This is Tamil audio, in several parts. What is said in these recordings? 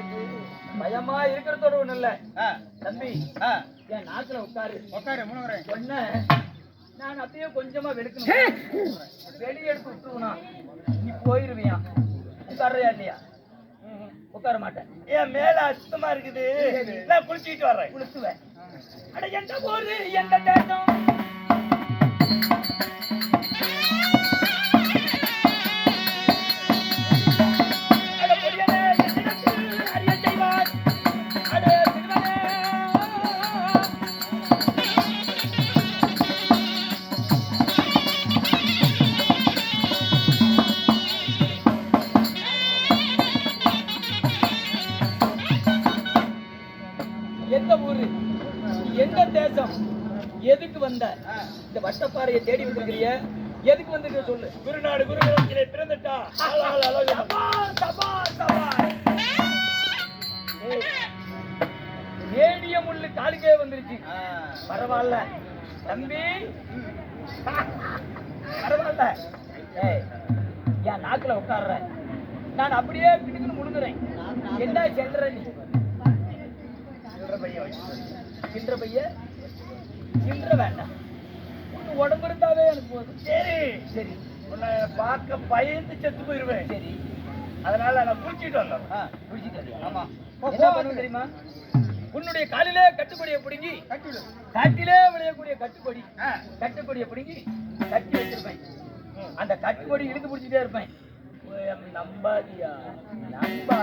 பயமாகுது பயமா இருக்கிறதோட ஒண்ணு இல்ல. தம்பி என் நாக்குல உட்காரு. உட்காரு முனுகுறேன் சொன்ன நான் அப்படியே கொஞ்சமா வெளுக்கணும். வெளியே எடுத்து விட்டுருவனா நீ போயிருவியா? உட்கார்றியா இல்லையா? உட்கார மாட்டேன். என் மேல அசுத்தமா இருக்குது. நான் குளிச்சுக்கிட்டு வர்றேன். குளிச்சுவேன். அட எந்த ஊரு? எந்த தேசம்? எதுக்கு வந்த? இந்த வட்டப்பாறையை தேடி வந்திருக்கிறிய எதுக்கு வந்திருக்க சொல்லு. குருநாடு குருகுலத்திலே பிறந்துட்டா? நேடிய முள்ளு காலுக்கே வந்துருச்சு. பரவாயில்ல. தம்பி. பரவாயில்ல. ஏய் என் நாக்குல உட்கார்ற. நான் அப்படியே கிடுக்குன்னு முழுங்குறேன். என்ன செல்ற நீ? சில்லறை பையன். சின்ற சின்ற வேண்டாம். உன் உடம்பு இருந்தாவே எனக்கு போதும். சரி. சரி. உன்னை பார்க்க பயந்து செத்து போயிருவேன். சரி. அதனால நான் குளிச்சுட்டு வந்தேன். ஆ குடிச்சிட்டு ஆமா. என்ன பண்ணும் தெரியுமா? உன்னுடைய காலிலே கட்டுக்கொடியை பிடுங்கி காட்டிலே விளையக்கூடிய கட்டுக்கொடி ஆ, கட்டுக்கொடியை பிடுங்கி கட்டி வச்சிருப்பேன். அந்த கட்டுக்கொடி இழுத்து பிடிச்சிட்டே இருப்பேன். நம்பாதியா? நம்பா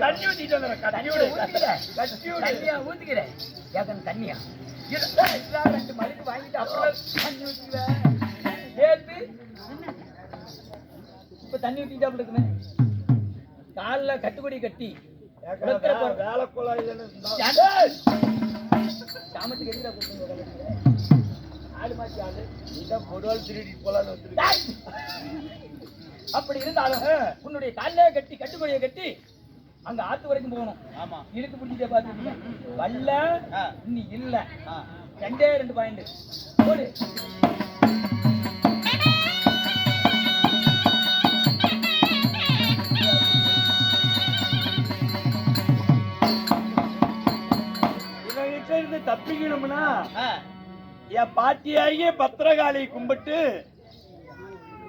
தண்ணி ஊத்திட்டு வந்துடுறேன் கட்டியோடு தண்ணியா ஊத்திக்கிறேன் ஏக்கன் தண்ணியா ரெண்டு மணிக்கு வாங்கிட்டு அப்புறம் தண்ணி ஊத்திக்குவேன். ஏத்து. இப்ப தண்ணி ஊத்திட்டாப்ல இருக்குமே கால்ல கட்டுக்கொடி கட்டி வேலை சாமத்துக்கு எதிராக ஆடு மாத்தி ஆடு இதான் பொடுவால் திருடி போலான்னு வந்துருக்கு டேய்! அப்படி இருந்தாலும் உன்னுடைய கால்ல கட்டி கட்டுக்கொடியை கட்டி அங்க ஆத்து வரைக்கும் போகணும் ஆமா இழுத்து பிடிச்சிட்டே பாத்துருக்கீங்க வல்ல. இன்னி இல்ல. ரெண்டே ரெண்டு பாயிண்ட் போடு இவங்கிட்ட இருந்து தப்பிக்கணும்னா. என் பாட்டியாகிய பத்திரகாளி கும்பிட்டு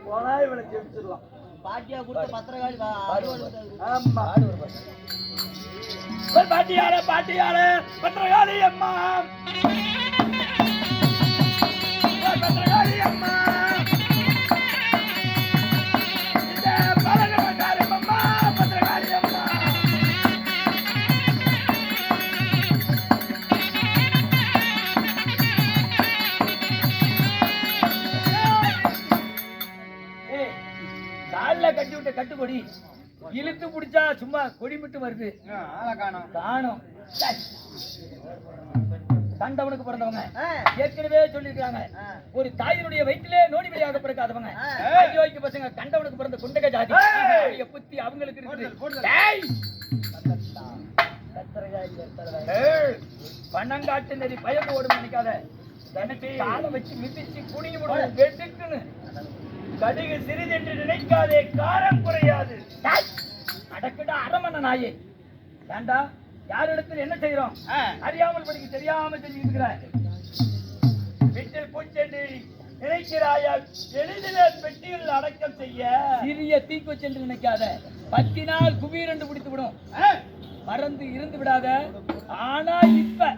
போனா இவனை ஜெயிச்சிடலாம். பாட்டியா கொடுத்த பத்திரகாளி ஆமா. பாட்டியார பாட்டியார பத்திரகாளி அம்மா. கட்டுக்கொடி இழுத்து பிடிச்சா சும்மா கொடி மட்டும் வருது காணோம். கண்டவனுக்கு பிறந்தவங்க. ஏற்கனவே சொல்லியிருக்காங்க ஒரு தாயினுடைய வயிற்றிலே நோடி வழியாக பிறக்காதவங்க. ஐயோய்க்கு பசங்க கண்டவனுக்கு பிறந்த குண்டக ஜாதி. புத்தி அவங்களுக்கு இருக்குது பணங்காட்டு நெறி பயம் ஓடும் நினைக்காத. எனக்கு காலை வச்சு மிதிச்சு விடுவோம் வெட்டுக்குன்னு. கடுகு சிறிதென்று நினைக்காதே காரம் குறையாது. அடக்குடா அரமண நாயே. ஏண்டா யார் இடத்துல என்ன செய்யறோம். அறியாமல் படிக்க தெரியாம செஞ்சுட்டு இருக்கிறாய். வீட்டில் பூச்சென்று நினைக்கிறாயா எளிதில பெட்டியில் அடக்கம் செய்ய. சிறிய தீக்குச்சி என்று நினைக்காத. பத்தினால் குபீரென்று பிடித்து விடும் மறந்து இருந்து விடாத. ஆனா இப்ப.